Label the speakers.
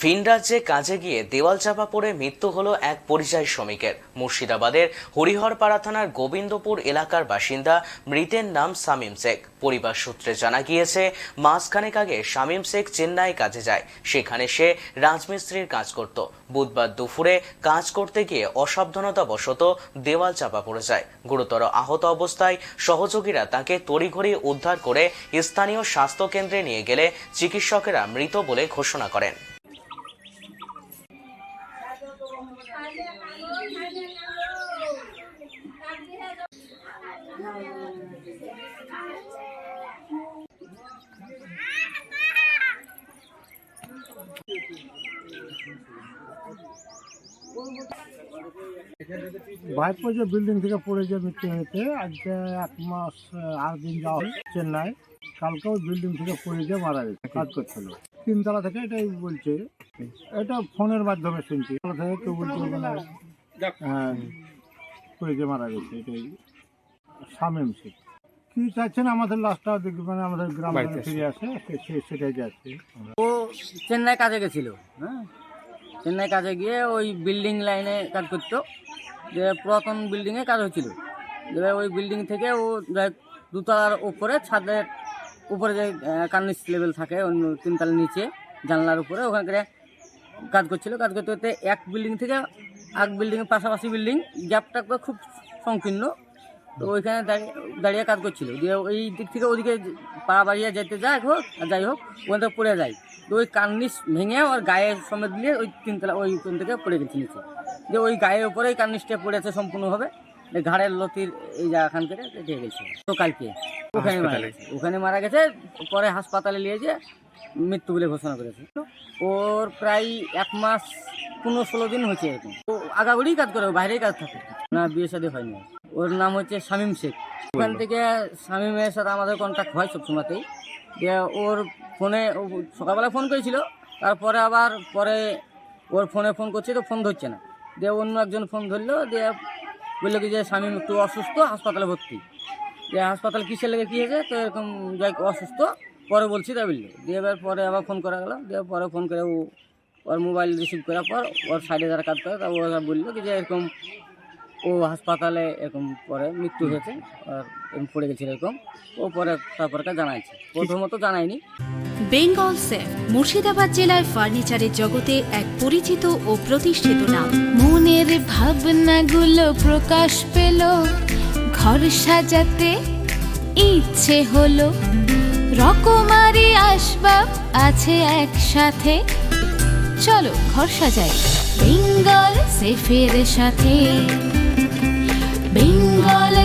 Speaker 1: ভিন রাজ্যে কাজে গিয়ে দেওয়াল চাপা পড়ে মৃত্যু হলো এক পরিযায়ী শ্রমিকের। মুর্শিদাবাদের হরিহরপাড়া থানার গোবিন্দপুর এলাকার বাসিন্দা মৃতের নাম সামিম শেখ। পরিবার সূত্রে জানা গিয়েছে, মাসখানেক আগে শামীম শেখ চেন্নাই কাজে যায়। সেখানে সে রাজমিস্ত্রির কাজ করত। বুধবার দুপুরে কাজ করতে গিয়ে অসাবধানতা বশত দেওয়াল চাপা পড়ে যায়। গুরুতর আহত অবস্থায় সহযোগীরা তাকে তড়িঘড়ি উদ্ধার করে স্থানীয় স্বাস্থ্য কেন্দ্রে নিয়ে গেলে চিকিৎসকেরা মৃত বলে ঘোষণা করেন।
Speaker 2: ভাইপো যে বিল্ডিং থেকে পড়ে যে মৃত্যু হয়েছে আজকে এক মাস আট দিন যাওয়া চেন্নাই। কালকেও বিল্ডিং থেকে পড়ে যে মারা গেছে কাজ করছিল। তিনতলা থেকে এটাই বলছে। এটা ফোনের মাধ্যমে শুনছি। তলা থেকে কেউ বলছে মানে হ্যাঁ পড়ে যে মারা গেছে এটাই। শামীম শেখ। কি চাচ্ছেন আমাদের লাস্টটা দেখি মানে আমাদের গ্রামে ফিরে আসে সেটাই যাচ্ছে
Speaker 3: ও চেন্নাই কাজে গেছিল। হ্যাঁ। চেন্নাই কাজে গিয়ে ওই বিল্ডিং লাইনে কাজ করতো। যে পুরাতন বিল্ডিংয়ে কাজ হচ্ছিল। এবার ওই বিল্ডিং থেকে ও দুতলার উপরে ছাদের উপরে যে কার্নিস লেভেল থাকে, অন্য তিনতলার নিচে, জানলার উপরে, ওখানে করে কাজ করছিল। কাজ করতে করতে এক বিল্ডিং থেকে এক বিল্ডিংয়ের পাশাপাশি বিল্ডিং গ্যাপটা খুব সংকীর্ণ। তো ওইখানে দাঁড়িয়ে দাঁড়িয়ে কাজ করছিল। দিয়ে ওই দিক থেকে ওদিকে পা বাড়িয়ে যেতে যাই হোক আর যাই হোক ওখান থেকে পড়ে যায়। তো ওই কার্নিশ ভেঙে ওর গায়ে সমেত দিয়ে ওই তিনতলা ওই ওখান থেকে পড়ে গেছে নিচে। যে ওই গায়ের উপরে ওই কার্নিশটা পড়েছে সম্পূর্ণভাবে। ঘাড়ের লতির এই জায়গাখান থেকে কেটে গেছে। তো কালকে ওখানে মারা গেছে। ওখানে মারা গেছে পরে হাসপাতালে নিয়ে যে মৃত্যু বলে ঘোষণা করেছে। ওর প্রায় এক মাস পনেরো ষোলো দিন হয়েছে এরকম। তো আগাগোড়েই কাজ করে বাইরেই কাজ থাকে। না বিয়ে শাদী হয়নি। ওর। নাম হচ্ছে শামীম শেখ। ওখান থেকে শামীমের সাথে আমাদের কন্ট্যাক্ট হয় সবসময়তেই। দিয়ে ওর ফোনে সকালবেলা ফোন করেছিল তারপরে আবার পরে ওর ফোনে ফোন করছে তো ফোন ধরছে না। দিয়ে অন্য একজন ফোন ধরলো দিয়ে বলল কি যে শামীম একটু অসুস্থ হাসপাতালে ভর্তি। যে হাসপাতাল কিসের লেগে কী হয়েছে? তো এরকম যাই অসুস্থ। পরে বলছি তাই বলল। দিয়ে এবার পরে আবার ফোন করা গেলো। দিয়ে পরে ফোন করে ও ওর মোবাইল রিসিভ করার পর ওর সাইডে যারা কাজ করে তা ওরা বলল কি যে এরকম ও হাসপাতালে এরকম পরে মৃত্যু হয়েছে, আর এরকম পড়ে গেছিল এরকম। ও পরে তারপরে জানাইছে। প্রথমত জানায়নি
Speaker 4: বেঙ্গল সেফ মুর্শিদাবাদ জেলায় ফার্নিচারের জগতে এক পরিচিত ও প্রতিষ্ঠিত নাম।
Speaker 5: মনের ভাবনাগুলো প্রকাশ পেল। ঘর সাজাতে ইচ্ছে হলো। রকমারি আসবাব আছে একসাথে। চলো ঘর সাজাই। বেঙ্গল সেফের সাথে।